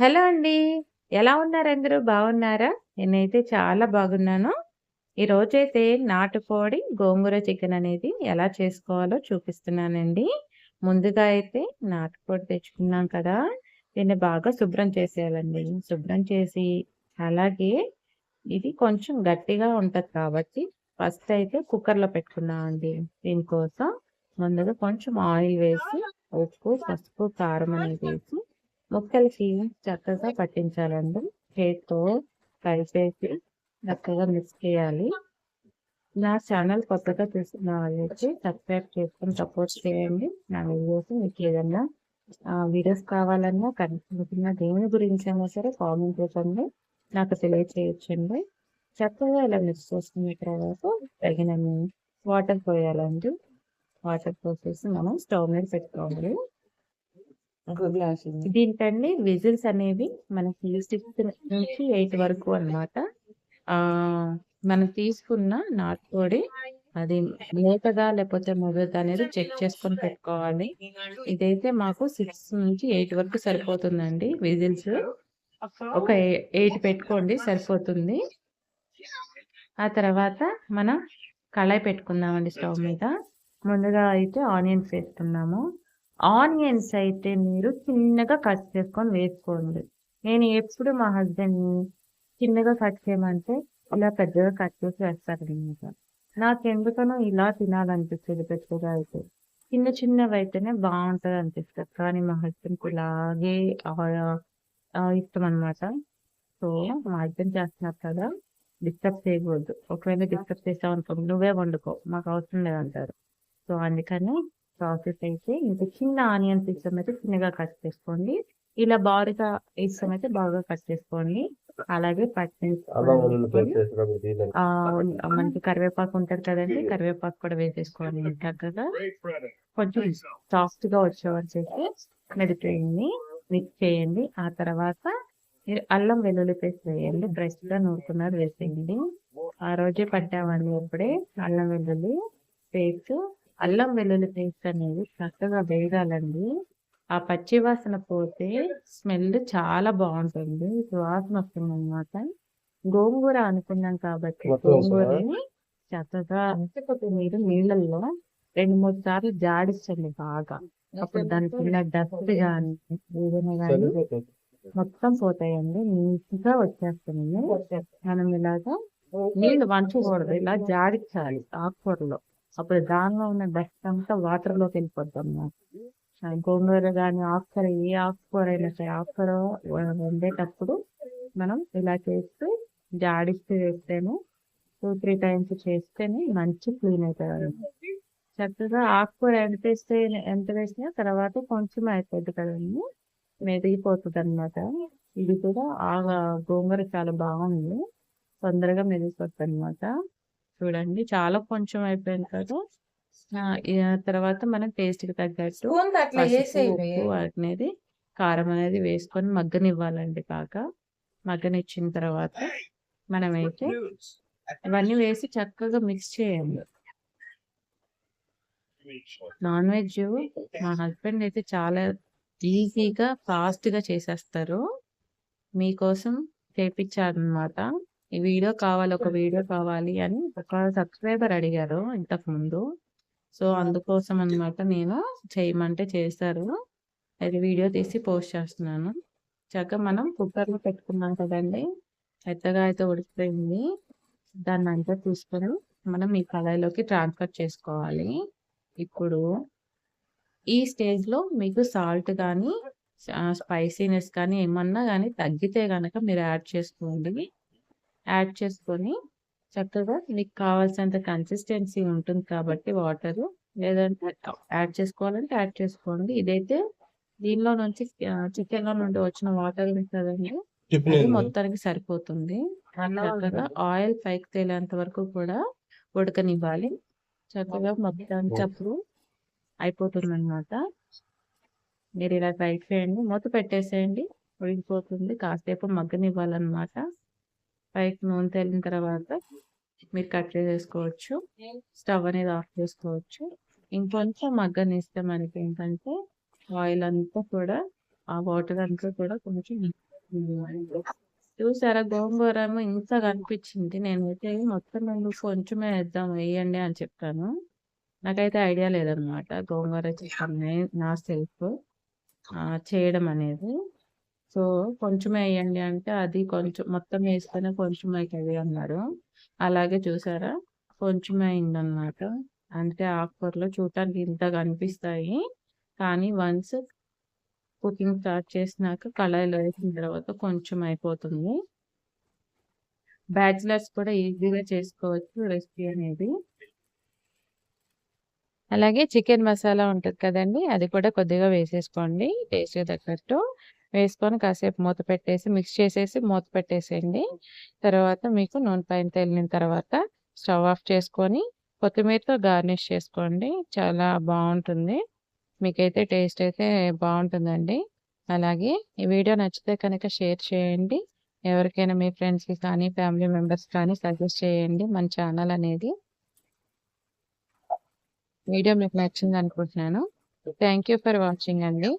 Hello అండి. ఎలా ఉన్నారు అందరూ? బాగున్నారా? నేనైతే చాలా బాగున్నాను. ఈరోజైతే నాటుకోడి గోంగూర చికెన్ అనేది ఎలా చేసుకోవాలో చూపిస్తున్నానండి. ముందుగా అయితే నాటుకోడి తెచ్చుకున్నాం కదా! దీన్ని బాగా శుభ్రం చేసేయాలండి. శుభ్రం చేసి అలాగే ఇది కొంచెం గట్టిగా ఉంటుంది కాబట్టి ఫస్ట్ అయితే కుక్కర్‌లో పెట్టుకున్నామండి. దీనికోసం ముందుగా కొంచెం ఆయిల్ వేసి, ఉప్పు, పసుపు, కారం అనేది వేసి ముక్కలకి చక్కగా పట్టించాలండి. చేత్తో కలిపేసి చక్కగా మిక్స్ చేయాలి. నా ఛానల్ కొత్తగా చూస్తున్న వాళ్ళైతే సబ్స్క్రైబ్ చేసుకొని సపోర్ట్ చేయండి. నా వీడియోస్ మీకు ఏదన్నా వీడియోస్ కావాలన్నా కనిపించిన దేని గురించైనా సరే కామెంట్ రూపంలో నాకు తెలియచేయచ్చండి చక్కగా ఇలా మిక్స్ చేసుకున్న తర్వాత తగినన్ని వాటర్ పోయాలండి. వాటర్ పోసేసి మనం స్టవ్ మీద పెట్టుకోవాలి. దీంటండి గ్లాస్ దీనికండి విజిల్స్ అనేవి మనకి 6-8 వరకు అన్నమాట. మనం తీసుకున్న నాటుకోడి అది లేతగా లేకపోతే మగదా అనేది చెక్ చేసుకొని పెట్టుకోవాలి. ఇదైతే మాకు 6-8 వరకు సరిపోతుందండి విజిల్స్. ఒక ఎయిట్ పెట్టుకోండి సరిపోతుంది. ఆ తర్వాత మనం కళాయి పెట్టుకుందామండి స్టవ్ మీద. ముందుగా అయితే ఆనియన్స్ వేస్తున్నాము. ఆనియన్స్ అయితే మీరు చిన్నగా కట్ చేసుకొని వేసుకోండి. నేను ఎప్పుడు మా హస్బెండ్‌ని చిన్నగా కట్ చేయమంటే ఇలా పెద్దగా కట్ చేసి వేస్తారనమాట. నాకెందుకనో ఇలా తినాలనిపిస్తుంది పెద్దగా అయితే. చిన్న చిన్నవి అయితేనే బాగుంటుంది అనిపిస్తుంది కానీ మా హస్బెండ్‌కి ఇలాగే ఇష్టం అనమాట సో, మా హస్బెండ్ చేస్తున్నారు కదా! డిస్టర్బ్ చేయకూడదు. ఒకవేళ డిస్టర్బ్ చేసామనుకోండి నువ్వే వండుకో మాకు అవసరం లేదంటారు. సో, అందుకని ప్రాసెస్ అయితే ఇంత చిన్న ఆనియన్స్ ఇష్టమైతే చిన్నగా కట్ చేసుకోండి. ఇలా బారుగా ఇష్టమైతే బాగా కట్ చేసుకోండి. అలాగే పచ్చిమిర్చి మనకి కరివేపాకు ఉంటది కదండీ! కరివేపాకు కూడా వేసేసుకోవాలి చక్కగా. కొంచెం సాఫ్ట్‌గా వచ్చే వరకైతే మెదిపేయండి. మిక్స్ చేయండి. ఆ తర్వాత అల్లం వెల్లుల్లి పేస్ట్ వేయండి. ఫ్రెష్‌గా నూరుకున్నది వేసేయండి. ఆ రోజే పట్టామండి అప్పుడే అల్లం వెల్లుల్లి పేస్ట్. అల్లం వెల్లుల్లి పేస్ట్ అనేది చక్కగా వేగాలండి. ఆ పచ్చి వాసన పోతే స్మెల్ చాలా బావుంటుంది. సువాసన వస్తుందనమాట. గోంగూర అనుకున్నాం కాబట్టి వస్తుందా? గోంగూరని చక్కగా మీరు నీళ్ళల్లో 2, 3 సార్లు జాడిచ్చండి బాగా. అప్పుడు దానికున్న డస్ట్ గాని, ఏదైనా సరిపోతుంది. మొత్తం పోతాయండి. నీట్‌గా వచ్చేస్తుంది. మనం ఇలాగా నీళ్ళు వంచకూడదు. ఇలా జాడిచ్చాలి ఆకుకూరలో. అప్పుడు దానిలో ఉన్న డస్ట్ అంతా వాటర్‌లోకి వెళ్ళిపోద్దనమాట. ఆహ్, గోంగూర కానీ ఆకుకూర ఏ ఆకుకూర అయినా సరే ఆకుకూర వండేటప్పుడు మనం ఇలా చేస్తే జాడిస్తే వేస్తేనే 2, 3 టైమ్స్ చేస్తేనే మంచి క్లీన్ అవుతుంది చక్కగా ఆకుకూర ఎంత వేస్తే ఎంత వేసినా తర్వాత కొంచెం అయిపోద్ది కదండి మెదిగిపోతుంది అనమాట ఇది కూడా ఆ గోంగూర చాలా బాగుంది తొందరగా మెదిగిపోద్దనమాట. చూడండి చాలా కొంచెం అయిపోయింది కదా! తర్వాత మనం టేస్ట్‌కి తగ్గట్టు స్పూన్‌తో అట్లా పసుపు, ఏసేయవే. ఉప్పు అనేది కారం అనేది వేసుకొని మగ్గనివ్వాలండి బాగా. మగ్గనిచ్చిన తర్వాత మనమైతే ఇవన్నీ వేసి చక్కగా మిక్స్ చేయండి. నాన్ వెజ్ మా హస్బెండ్ అయితే చాలా ఈజీగా, ఫాస్ట్‌గా చేసేస్తారు. మీకోసం చేపిచ్చాననమాట. ఈ వీడియో కావాలి, ఒక వీడియో కావాలి అని ఒక సబ్స్క్రైబర్ అడిగారు ఇంతకుముందు. సో, అందుకోసం అనమాట నేను చేయమంటే చేశారు. అది వీడియో తీసి పోస్ట్ చేస్తున్నాను. చక్కగా మనం కుక్కర్‌లో పెట్టుకున్నాం కదండీ! మెత్తగా అయితే ఉడికిపోయింది. దాన్నంతా తీసుకొని మనం ఈ కళాయిలోకి ట్రాన్స్‌ఫర్ చేసుకోవాలి. ఇప్పుడు ఈ స్టేజ్‌లో మీకు సాల్ట్ ఆహ్, స్పైసీనెస్ కానీ ఏమన్నా గాని తగ్గితే గనక మీరు యాడ్ చేసుకోండి. యాడ్ చేసుకొని చక్కగా మీకు కావాల్సినంత కన్సిస్టెన్సీ ఉంటుంది కాబట్టి వాటరు. లేదంటే యాడ్ చేసుకోవాలంటే యాడ్ చేసుకోండి. ఇదైతే దీనిలో నుంచి చికెన్‌లో నుండి వచ్చిన వాటర్ కదండీ! అది? మొత్తానికి సరిపోతుంది. చక్కగా ఆయిల్ పైకి తేలేంత వరకు కూడా ఉడకనివ్వాలి. చక్కగా మొత్తానికి అప్పుడు అయిపోతుందనమాట. మీరు ఇలా ట్రై చేయండి. మూత పెట్టేసేయండి. ఉడికిపోతుంది. కాసేపు మగ్గనివ్వాలనమాట. పైకి నూనె తేలిన తర్వాత మీరు కట్ చేసేసుకోవచ్చు. స్టవ్ అనేది ఆఫ్ చేసుకోవచ్చు. ఇంకొంచెం మగ్గనిస్తే మనకేంటంటే ఆయిల్ అంతా కూడా ఆ వాటర్ అంతా కూడా కొంచెం చూసారా గోంగూర ఏమో ఇంత కనిపించింది నేనైతే మొత్తం ఎందుకు కొంచెమే వేద్దాం వేయండి అని చెప్తాను నాకైతే ఐడియా లేదనమాట గోంగూర చికెన్ నా సెల్ఫ్ చేయడం అనేది సో కొంచెమే వేయండి అంటే అది కొంచెం మొత్తం వేస్తేనే కొంచెం అవుతుంది అన్నారు. అలాగే చూసారా? కొంచెం అయిందన్నమాట. అంటే ఆకుకూరలు చూడటానికి ఇంత కనిపిస్తాయి. కానీ వన్స్ కుకింగ్ స్టార్ట్ చేసినాక కళాయిలో వేసిన తర్వాత కొంచెం అయిపోతుంది. బ్యాచిలర్స్ కూడా ఈజీగా చేసుకోవచ్చు రెసిపీ అనేది. అలాగే చికెన్ మసాలా ఉంటుంది కదండి అది కూడా కొద్దిగా వేసేసుకోండి. టేస్ట్ తగ్గట్టు వేసుకొని కాసేపు మూత పెట్టేసి మిక్స్ చేసేసి మూత పెట్టేసేయండి. తర్వాత మీకు నూనె పైన తేలిన తర్వాత స్టవ్ ఆఫ్ చేసుకొని కొత్తిమీరతో గార్నిష్ చేసుకోండి. చాలా బాగుంటుంది. మీకైతే టేస్ట్ అయితే బాగుంటుందండి. అలాగే ఈ వీడియో నచ్చితే కనుక షేర్ చేయండి. ఎవరికైనా మీ ఫ్రెండ్స్కి కానీ ఫ్యామిలీ మెంబర్స్ కానీ సజెస్ట్ చేయండి. మన ఛానల్ అనేది వీడియో మీకు నచ్చింది అనుకుంటున్నాను. థ్యాంక్ యూ ఫర్ వాచింగ్ అండి.